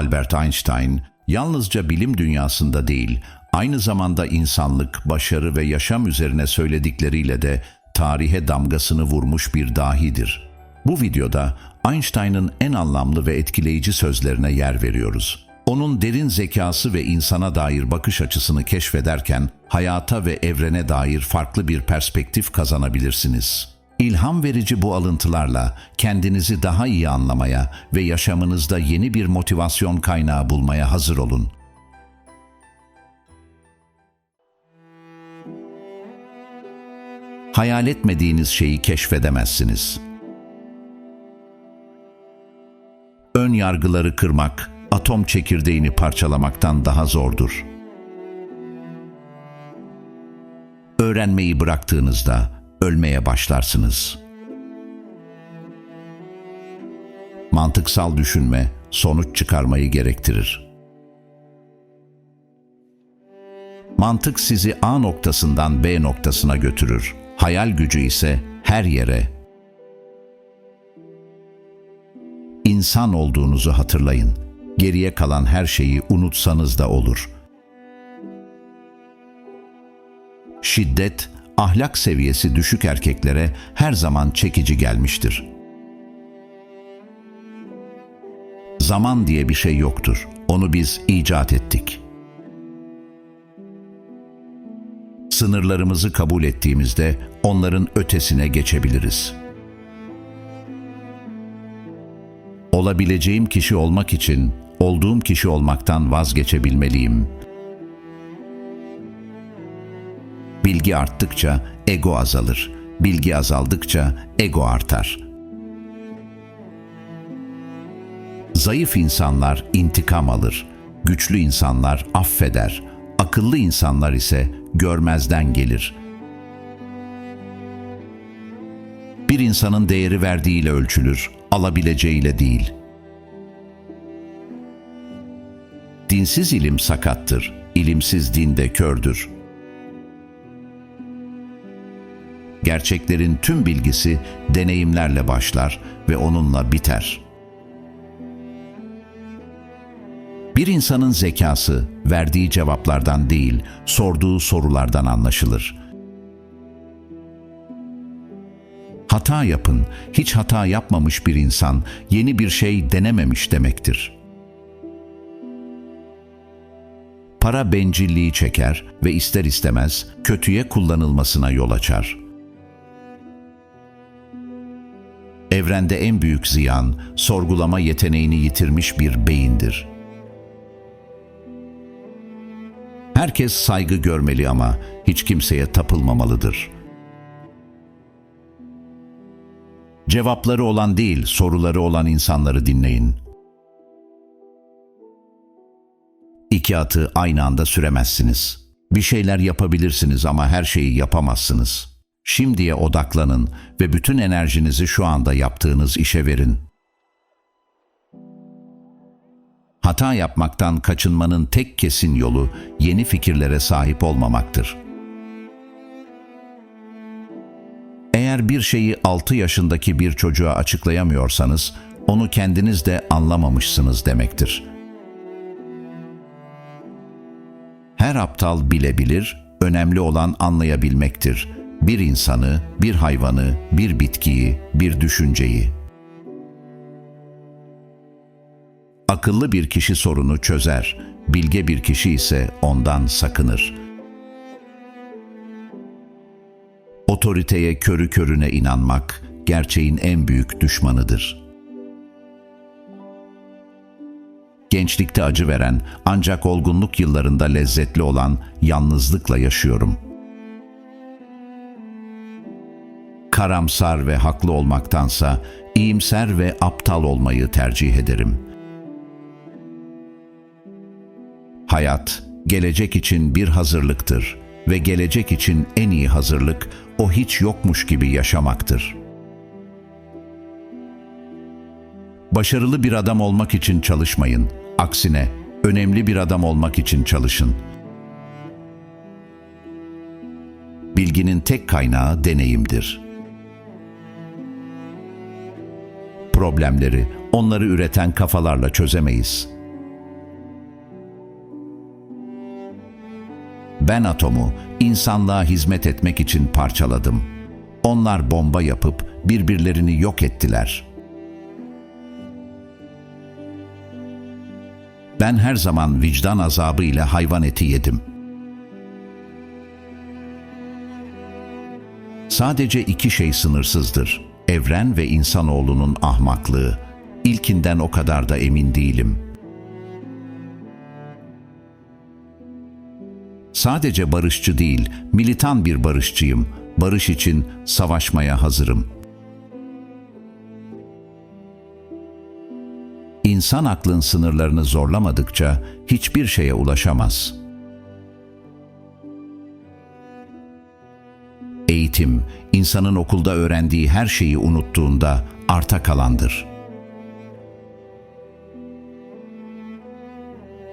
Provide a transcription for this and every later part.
Albert Einstein yalnızca bilim dünyasında değil, aynı zamanda insanlık, başarı ve yaşam üzerine söyledikleriyle de tarihe damgasını vurmuş bir dahidir. Bu videoda Einstein'ın en anlamlı ve etkileyici sözlerine yer veriyoruz. Onun derin zekası ve insana dair bakış açısını keşfederken hayata ve evrene dair farklı bir perspektif kazanabilirsiniz. İlham verici bu alıntılarla kendinizi daha iyi anlamaya ve yaşamınızda yeni bir motivasyon kaynağı bulmaya hazır olun. Hayal etmediğiniz şeyi keşfedemezsiniz. Ön yargıları kırmak, atom çekirdeğini parçalamaktan daha zordur. Öğrenmeyi bıraktığınızda ölmeye başlarsınız. Mantıksal düşünme sonuç çıkarmayı gerektirir. Mantık sizi A noktasından B noktasına götürür. Hayal gücü ise her yere. İnsan olduğunuzu hatırlayın. Geriye kalan her şeyi unutsanız da olur. Şiddet, ahlak seviyesi düşük erkeklere her zaman çekici gelmiştir. Zaman diye bir şey yoktur. Onu biz icat ettik. Sınırlarımızı kabul ettiğimizde onların ötesine geçebiliriz. Olabileceğim kişi olmak için olduğum kişi olmaktan vazgeçebilmeliyim. Bilgi arttıkça ego azalır. Bilgi azaldıkça ego artar. Zayıf insanlar intikam alır. Güçlü insanlar affeder. Akıllı insanlar ise görmezden gelir. Bir insanın değeri verdiğiyle ölçülür, alabileceğiyle değil. Dinsiz ilim sakattır, ilimsiz din de kördür. Gerçeklerin tüm bilgisi deneyimlerle başlar ve onunla biter. Bir insanın zekası verdiği cevaplardan değil, sorduğu sorulardan anlaşılır. Hata yapın, hiç hata yapmamış bir insan yeni bir şey denememiş demektir. Para bencilliği çeker ve ister istemez kötüye kullanılmasına yol açar. Evrende en büyük ziyan sorgulama yeteneğini yitirmiş bir beyindir. Herkes saygı görmeli ama hiç kimseye tapılmamalıdır. Cevapları olan değil, soruları olan insanları dinleyin. İki atı aynı anda süremezsiniz. Bir şeyler yapabilirsiniz ama her şeyi yapamazsınız. Şimdiye odaklanın ve bütün enerjinizi şu anda yaptığınız işe verin. Hata yapmaktan kaçınmanın tek kesin yolu yeni fikirlere sahip olmamaktır. Eğer bir şeyi 6 yaşındaki bir çocuğa açıklayamıyorsanız, onu kendiniz de anlamamışsınız demektir. Her aptal bilebilir, önemli olan anlayabilmektir. Bir insanı, bir hayvanı, bir bitkiyi, bir düşünceyi. Akıllı bir kişi sorunu çözer, bilge bir kişi ise ondan sakınır. Otoriteye körü körüne inanmak gerçeğin en büyük düşmanıdır. Gençlikte acı veren ancak olgunluk yıllarında lezzetli olan yalnızlıkla yaşıyorum. Karamsar ve haklı olmaktansa iyimser ve aptal olmayı tercih ederim.'' Hayat, gelecek için bir hazırlıktır ve gelecek için en iyi hazırlık o hiç yokmuş gibi yaşamaktır. Başarılı bir adam olmak için çalışmayın. Aksine önemli bir adam olmak için çalışın. Bilginin tek kaynağı deneyimdir. problemleri onları üreten kafalarla çözemeyiz. Ben atomu insanlığa hizmet etmek için parçaladım. Onlar bomba yapıp birbirlerini yok ettiler. Ben her zaman vicdan azabı ile hayvan eti yedim. Sadece iki şey sınırsızdır. Evren ve insanoğlunun ahmaklığı. İlkinden o kadar da emin değilim. Sadece barışçı değil, militan bir barışçıyım. Barış için savaşmaya hazırım. İnsan aklın sınırlarını zorlamadıkça hiçbir şeye ulaşamaz. Eğitim, insanın okulda öğrendiği her şeyi unuttuğunda arta kalandır.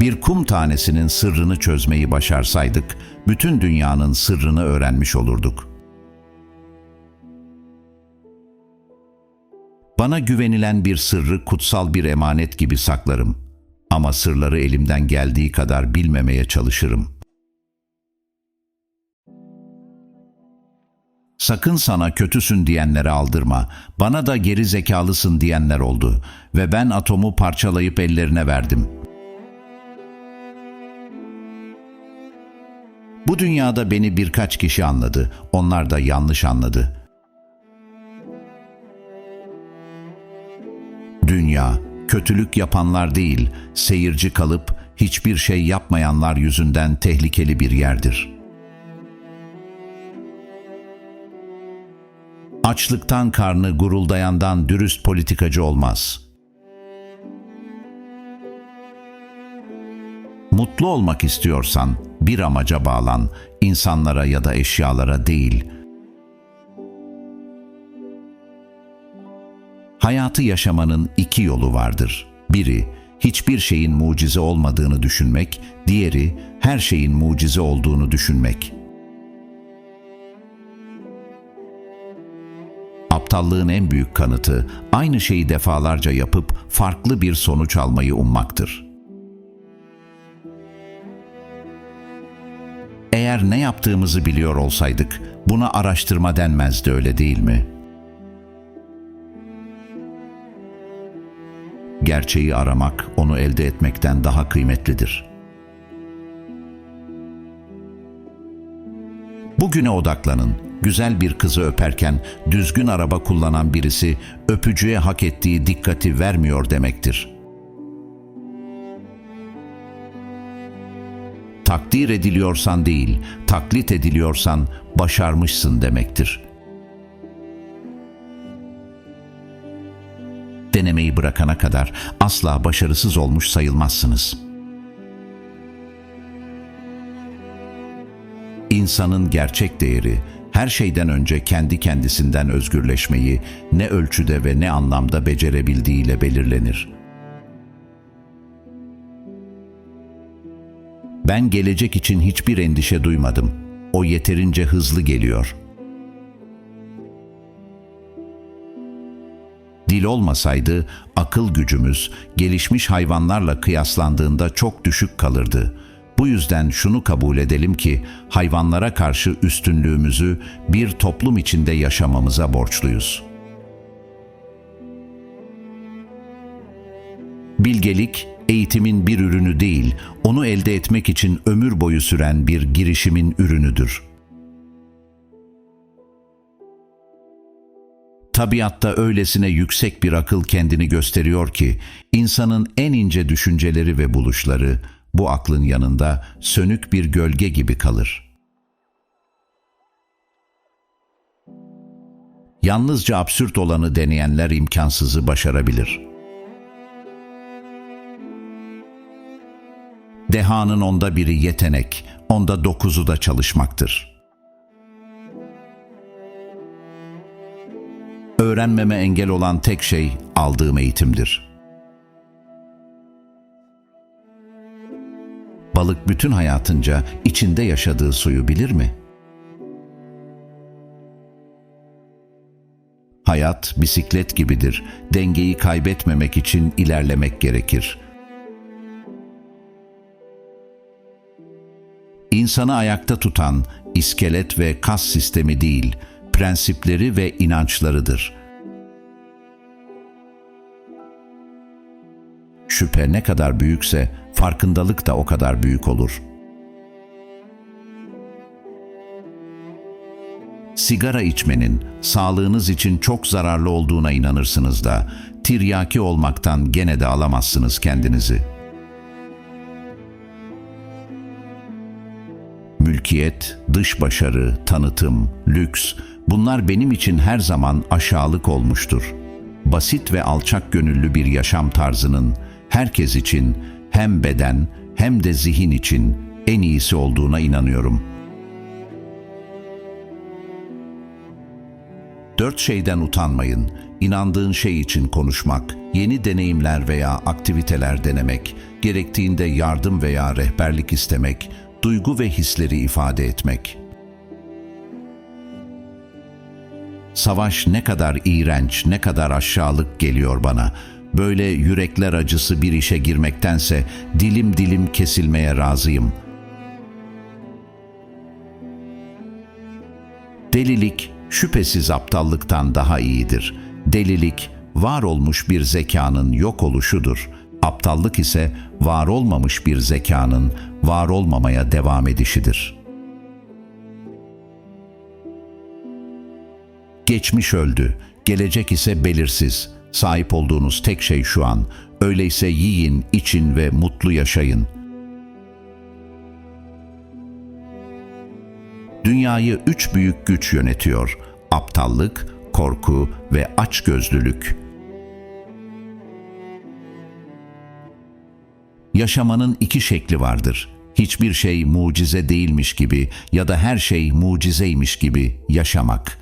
Bir kum tanesinin sırrını çözmeyi başarsaydık, bütün dünyanın sırrını öğrenmiş olurduk. Bana güvenilen bir sırrı kutsal bir emanet gibi saklarım. Ama sırları elimden geldiği kadar bilmemeye çalışırım. Sakın sana kötüsün diyenlere aldırma. Bana da geri zekalısın diyenler oldu ve ben atomu parçalayıp ellerine verdim. Bu dünyada beni birkaç kişi anladı. Onlar da yanlış anladı. Dünya, kötülük yapanlar değil, seyirci kalıp hiçbir şey yapmayanlar yüzünden tehlikeli bir yerdir. Açlıktan karnı guruldayandan dürüst politikacı olmaz. Mutlu olmak istiyorsan bir amaca bağlan, insanlara ya da eşyalara değil, Hayatı yaşamanın iki yolu vardır. Biri, hiçbir şeyin mucize olmadığını düşünmek, diğeri, her şeyin mucize olduğunu düşünmek. Aptallığın en büyük kanıtı, aynı şeyi defalarca yapıp farklı bir sonuç almayı ummaktır. Eğer ne yaptığımızı biliyor olsaydık, buna araştırma denmezdi öyle değil mi?'' gerçeği aramak onu elde etmekten daha kıymetlidir. Bugüne odaklanın. Güzel bir kızı öperken düzgün araba kullanan birisi öpücüğe hak ettiği dikkati vermiyor demektir. Takdir ediliyorsan değil, taklit ediliyorsan başarmışsın demektir.'' denemeyi bırakana kadar asla başarısız olmuş sayılmazsınız. İnsanın gerçek değeri her şeyden önce kendi kendisinden özgürleşmeyi ne ölçüde ve ne anlamda becerebildiğiyle belirlenir. Ben gelecek için hiçbir endişe duymadım. O yeterince hızlı geliyor.'' Dil olmasaydı akıl gücümüz gelişmiş hayvanlarla kıyaslandığında çok düşük kalırdı. Bu yüzden şunu kabul edelim ki hayvanlara karşı üstünlüğümüzü bir toplum içinde yaşamamıza borçluyuz. Bilgelik eğitimin bir ürünü değil, onu elde etmek için ömür boyu süren bir girişimin ürünüdür.'' Tabiatta öylesine yüksek bir akıl kendini gösteriyor ki insanın en ince düşünceleri ve buluşları bu aklın yanında sönük bir gölge gibi kalır. Yalnızca absürt olanı deneyenler imkansızı başarabilir. Dehanın onda biri yetenek, onda dokuzu da çalışmaktır.'' öğrenmeme engel olan tek şey aldığım eğitimdir. Balık bütün hayatınca içinde yaşadığı suyu bilir mi? Hayat bisiklet gibidir. Dengeyi kaybetmemek için ilerlemek gerekir. İnsanı ayakta tutan iskelet ve kas sistemi değil, prensipleri ve inançlarıdır. Şüphe ne kadar büyükse farkındalık da o kadar büyük olur. Sigara içmenin sağlığınız için çok zararlı olduğuna inanırsınız da tiryaki olmaktan gene de alamazsınız kendinizi. Mülkiyet, dış başarı, tanıtım, lüks bunlar benim için her zaman aşağılık olmuştur. Basit ve alçak gönüllü bir yaşam tarzının herkes için hem beden hem de zihin için en iyisi olduğuna inanıyorum. Dört şeyden utanmayın. İnandığın şey için konuşmak, yeni deneyimler veya aktiviteler denemek, gerektiğinde yardım veya rehberlik istemek, duygu ve hisleri ifade etmek. Savaş ne kadar iğrenç, ne kadar aşağılık geliyor bana. Böyle yürekler acısı bir işe girmektense dilim dilim kesilmeye razıyım. Delilik şüphesiz aptallıktan daha iyidir. Delilik var olmuş bir zekanın yok oluşudur. Aptallık ise var olmamış bir zekanın var olmamaya devam edişidir. Geçmiş öldü, gelecek ise belirsiz. Sahip olduğunuz tek şey şu an. Öyleyse yiyin, için ve mutlu yaşayın. Dünyayı üç büyük güç yönetiyor. Aptallık, korku ve açgözlülük. Yaşamanın iki şekli vardır. Hiçbir şey mucize değilmiş gibi ya da her şey mucizeymiş gibi yaşamak.